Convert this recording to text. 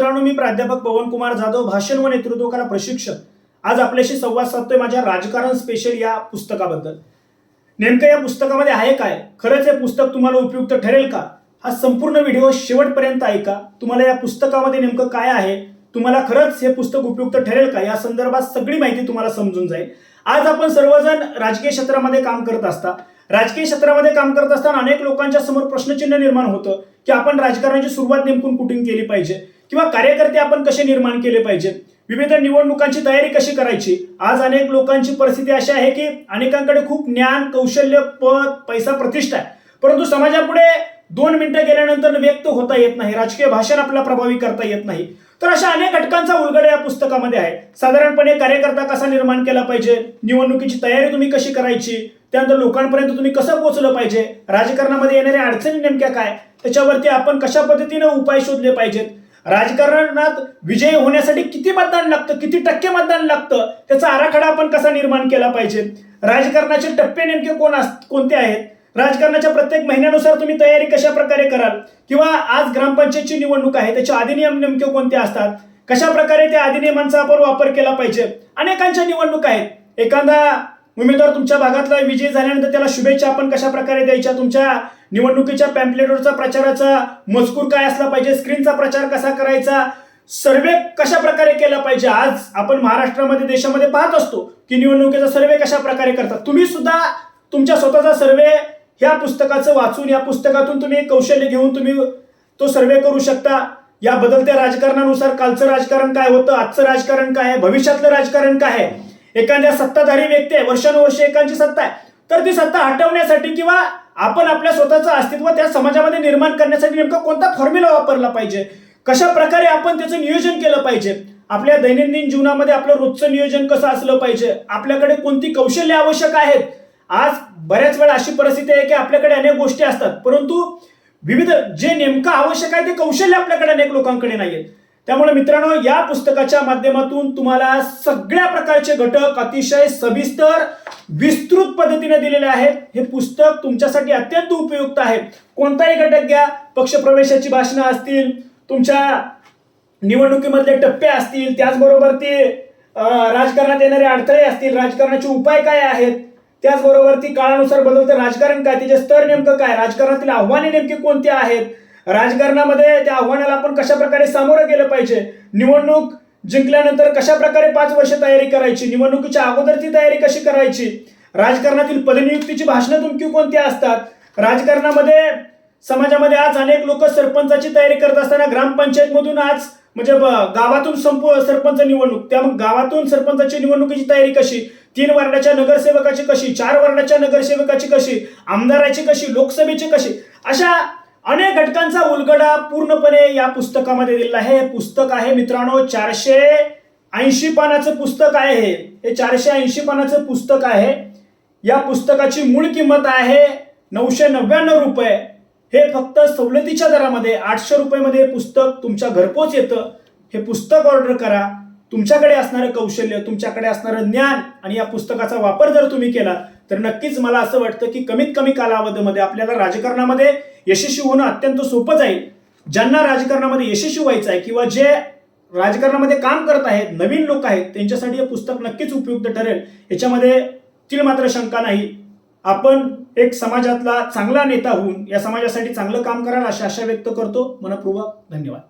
मित्रांनो मी प्राध्यापक पवन कुमार जाधव भाषण व नेतृत्वकार प्रशिक्षक. आज आपल्याशी संवाद साधतोय माझ्या राजकारण स्पेशल या पुस्तकाबद्दल. नेमकं या पुस्तकामध्ये आहे काय? खरंच हे पुस्तक तुम्हाला उपयुक्त ठरेल का? हा संपूर्ण व्हिडिओ शेवटपर्यंत ऐका. तुम्हाला या पुस्तकामध्ये नेमकं काय आहे? तुम्हाला खरंच हे पुस्तक उपयुक्त ठरेल का? या संदर्भात सगळी माहिती तुम्हाला समजून जाईल. आज आपण सर्वजण राजकीय क्षेत्रामध्ये काम करत असता. राजकीय क्षेत्रामध्ये काम करत असताना अनेक लोकांच्या समोर प्रश्नचिन्ह निर्माण होतं. की आपण राजकारणाची सुरुवात नेमकून कुठून केली पाहिजे? किंवा कार्यकर्ते आपण कसे निर्माण केले पाहिजे? विविध निवडणुकांची तयारी कशी करायची? आज अनेक लोकांची परिस्थिती अशी आहे की अनेकांकडे खूप ज्ञान कौशल्य पद पैसा प्रतिष्ठा आहे. परंतु समाजापुढे दोन मिनिटं गेल्यानंतर व्यक्त होता येत नाही. राजकीय भाषण आपला प्रभावी करता येत नाही. तर अशा अनेक घटकांचा उलगड या पुस्तकामध्ये आहे. साधारणपणे कार्यकर्ता कसा निर्माण केला पाहिजे? निवडणुकीची तयारी तुम्ही कशी करायची? त्यानंतर लोकांपर्यंत तुम्ही कसं पोहोचलं पाहिजे? राजकारणामध्ये येणाऱ्या अडचणी नेमक्या काय? त्याच्यावरती आपण कशा पद्धतीने उपाय शोधले पाहिजेत? राजकारणात विजय होण्यासाठी किती मतदान लागतं? किती टक्के मतदान लागतं? त्याचा आराखडा आपण कसा निर्माण केला पाहिजे? राजकारणाचे टप्पे नेमके कोण अस कोणते आहेत? राजकारणाच्या प्रत्येक महिन्यानुसार तुम्ही तयारी कशा प्रकारे कराल? किंवा आज ग्रामपंचायतची निवडणूक आहे त्याचे अधिनियम नेमके कोणते असतात? कशा प्रकारे त्या अधिनियमांचा आपण वापर केला पाहिजे? अनेकांच्या निवडणूक आहेत. एखादा उमेदवार तुमच्या भागातला विजय झाल्यानंतर त्याला शुभेच्छा आपण कशा प्रकारे द्यायच्या? तुमच्या निवडणुकीच्या पॅम्पलेटवरचा प्रचाराचा मजकूर काय असला पाहिजे? स्क्रीनचा प्रचार कसा करायचा? सर्वे कशा प्रकारे केला पाहिजे? आज आपण महाराष्ट्रामध्ये देशामध्ये पाहत असतो की निवडणुकीचा सर्वे कशा प्रकारे करतात. तुम्ही सुद्धा तुमच्या स्वतःचा सर्वे ह्या पुस्तकाचं वाचून या पुस्तकातून तुम्ही कौशल्य घेऊन तुम्ही तो सर्वे करू शकता. या बदलत्या राजकारणानुसार कालचं राजकारण काय होतं आजचं राजकारण काय आहे भविष्यातलं राजकारण काय आहे? एखाद्या सत्ताधारी व्यक्ती आहे वर्षानुवर्षे एकांची सत्ता आहे. तर ती सत्ता हटवण्यासाठी किंवा आपण आपल्या स्वतःचं अस्तित्व त्या समाजामध्ये निर्माण करण्यासाठी नेमका कोणता फॉर्म्युला वापरला पाहिजे? कशा प्रकारे आपण त्याचं नियोजन केलं पाहिजे? आपल्या दैनंदिन जीवनामध्ये आपलं रोजचं नियोजन कसं असलं पाहिजे? आपल्याकडे कोणती कौशल्य आवश्यक आहेत? आज बऱ्याच वेळा अशी परिस्थिती आहे की आपल्याकडे अनेक गोष्टी असतात परंतु विविध जे नेमकं आवश्यक आहे ते कौशल्य आपल्याकडे अनेक लोकांकडे नाहीये त्यामुळे मित्रांनो या पुस्तकाच्या माध्यमातून तुम्हाला सगळ्या प्रकारचे घटक अतिशय सविस्तर विस्तृत पद्धतीने दिलेले आहेत. हे पुस्तक तुमच्यासाठी अत्यंत उपयुक्त आहे. कोणताही घटक घ्या पक्षप्रवेशाची भाषणं असतील तुमच्या निवडणुकीमधले टप्पे असतील त्याचबरोबर ते राजकारणात येणारे अडथळे असतील राजकारणाचे उपाय काय आहेत त्याचबरोबर ती काळानुसार बदलतं. राजकारण काय? त्याचे स्तर नेमकं काय? राजकारणातील आव्हाने नेमकी कोणती आहेत? राजकारणामध्ये त्या आव्हानाला आपण कशा प्रकारे सामोरं गेलं पाहिजे? निवडणूक जिंकल्यानंतर कशा प्रकारे पाच वर्ष तयारी करायची? निवडणुकीच्या अगोदरची तयारी कशी करायची? राजकारणातील पदनियुक्तीची भाषणं तुमकी कोणती असतात? राजकारणामध्ये समाजामध्ये आज अनेक लोक सरपंचाची तयारी करत असताना ग्रामपंचायतमधून आज म्हणजे गावातून संपू सरपंच निवडणूक. त्या मग गावातून सरपंचाची निवडणुकीची तयारी कशी? तीन वर्णाच्या नगरसेवकाची कशी चार वर्णाच्या नगरसेवकाची कशी आमदाराची कशी लोकसभेची कशी अशा अनेक घटकांचा उलगडा पूर्णपणे या पुस्तकामध्ये दिलेला आहे. हे पुस्तक आहे मित्रांनो चारशे ऐंशी पानाचं पुस्तक आहे हे. हे चारशे ऐंशी पानाचं पुस्तक आहे. या पुस्तकाची मूळ किंमत आहे नऊशे नव्याण्णव रुपये. हे फक्त सवलतीच्या दरामध्ये आठशे रुपयेमध्ये हे पुस्तक तुमच्या घरपोच येतं. हे पुस्तक ऑर्डर करा. तुमच्याकडे असणारं कौशल्य तुमच्याकडे असणारं ज्ञान आणि या पुस्तकाचा वापर जर तुम्ही केला तर नक्कीच मला असं वाटतं की कमीत कमी कालावधीमध्ये आपल्याला राजकारणामध्ये यशस्वी होणं अत्यंत सोपं जाईल ज्यांना राजकारणामध्ये यशस्वी व्हायचं आहे किंवा जे राजकारणामध्ये काम करत आहेत नवीन लोक आहेत त्यांच्यासाठी हे पुस्तक नक्कीच उपयुक्त ठरेल. याच्यामध्ये तीळ मात्र शंका नाही. आपण एक समाजातला चांगला नेता होऊन या समाजासाठी चांगलं काम कराल अशा आशा व्यक्त करतो. मनपूर्वक धन्यवाद.